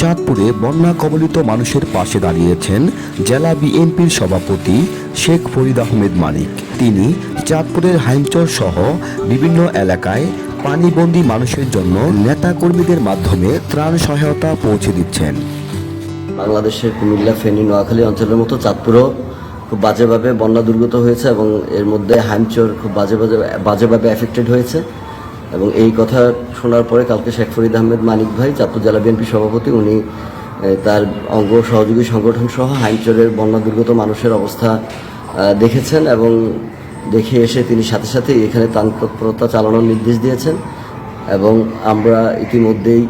চাঁদপুরে বন্যা কবলিত মানুষের পাশে দাঁড়িয়েছেন জেলা বিএনপির সভাপতি শেখ ফরিদ আহমেদ মানিক। তিনি চাঁদপুরের হাইমচর সহ বিভিন্ন এলাকায় পানিবন্দী মানুষের জন্য নেতাকর্মীদের মাধ্যমে ত্রাণ সহায়তা পৌঁছে দিচ্ছেন। বাংলাদেশের কুমিল্লা, ফেনী, নোয়াখালী অঞ্চলের মতো চাঁদপুরও খুব বাজেভাবে বন্যা দুর্গত হয়েছে এবং এর মধ্যে হাইমচর খুব বাজে বাজে বাজেভাবে এফেক্টেড হয়েছে। এবং এই কথা শোনার পরে কালকে শেখ ফরিদ আহমেদ মানিক ভাই, চাঁদপুর জেলা বিএনপি সভাপতি, উনি তার অঙ্গ সহযোগী সংগঠন সহ হাইমচরের বন্যা দুর্গত মানুষের অবস্থা দেখেছেন এবং দেখে এসে তিনি সাথে সাথে এখানে তৎপরতা চালানোর নির্দেশ দিয়েছেন এবং আমরা ইতিমধ্যেই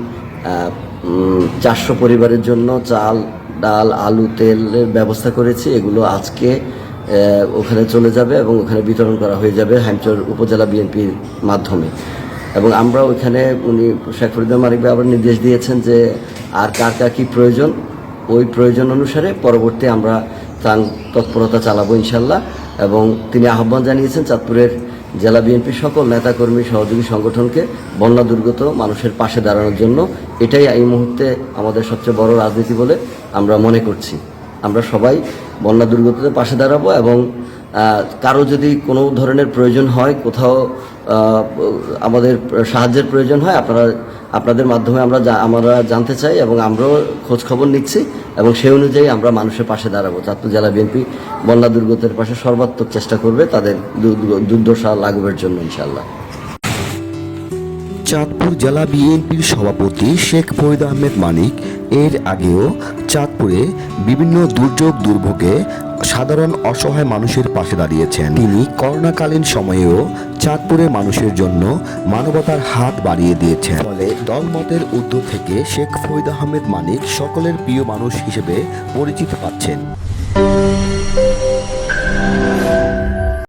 চারশো পরিবারের জন্য চাল, ডাল, আলু, তেলের ব্যবস্থা করেছি। এগুলো আজকে ওখানে চলে যাবে এবং ওখানে বিতরণ করা হয়ে যাবে হ্যামচর উপজেলা বিএনপির মাধ্যমে। এবং আমরা ওইখানে উনি শেখ ফরিদুল মালিক আবার নির্দেশ দিয়েছেন যে আর কার কার কী প্রয়োজন, ওই প্রয়োজন অনুসারে পরবর্তী আমরা ত্রাণ তৎপরতা চালাবো ইনশাল্লাহ। এবং তিনি আহ্বান জানিয়েছেন চাঁদপুরের জেলা বিএনপির সকল নেতাকর্মী সহযোগী সংগঠনকে বন্যা দুর্গত মানুষের পাশে দাঁড়ানোর জন্য। এটাই এই মুহূর্তে আমাদের সবচেয়ে বড় রাজনীতি বলে আমরা মনে করছি। আমরা সবাই বন্যা দুর্গতদের পাশে দাঁড়াবো এবং কারও যদি কোনো ধরনের প্রয়োজন হয়, কোথাও আমাদের সাহায্যের প্রয়োজন হয়, আপনারা, আপনাদের মাধ্যমে আমরা আমরা জানতে চাই এবং আমরাও খোঁজ খবর নিচ্ছি এবং সেই অনুযায়ী আমরা মানুষের পাশে দাঁড়াবো। চাঁদপুর জেলা বিএনপি বন্যা দুর্গতের পাশে সর্বাত্মক চেষ্টা করবে তাদের দুর্দশা লাঘবের জন্য ইনশাল্লাহ চাঁদপুর জেলা বিএনপির সভাপতি শেখ ফরিদ আহমেদ মানিক এর আগেও চাঁদপুরে বিভিন্ন দুর্যোগ দুর্ভোগে সাধারণ অসহায় মানুষের পাশে দাঁড়িয়েছেন। তিনি করোনাকালীন সময়েও চাঁদপুরের মানুষের জন্য মানবতার হাত বাড়িয়ে দিয়েছেন। ফলে দলমতের উদ্যোগ থেকে শেখ ফৈদ আহমেদ মানিক সকলের প্রিয় মানুষ হিসেবে পরিচিত পাচ্ছেন।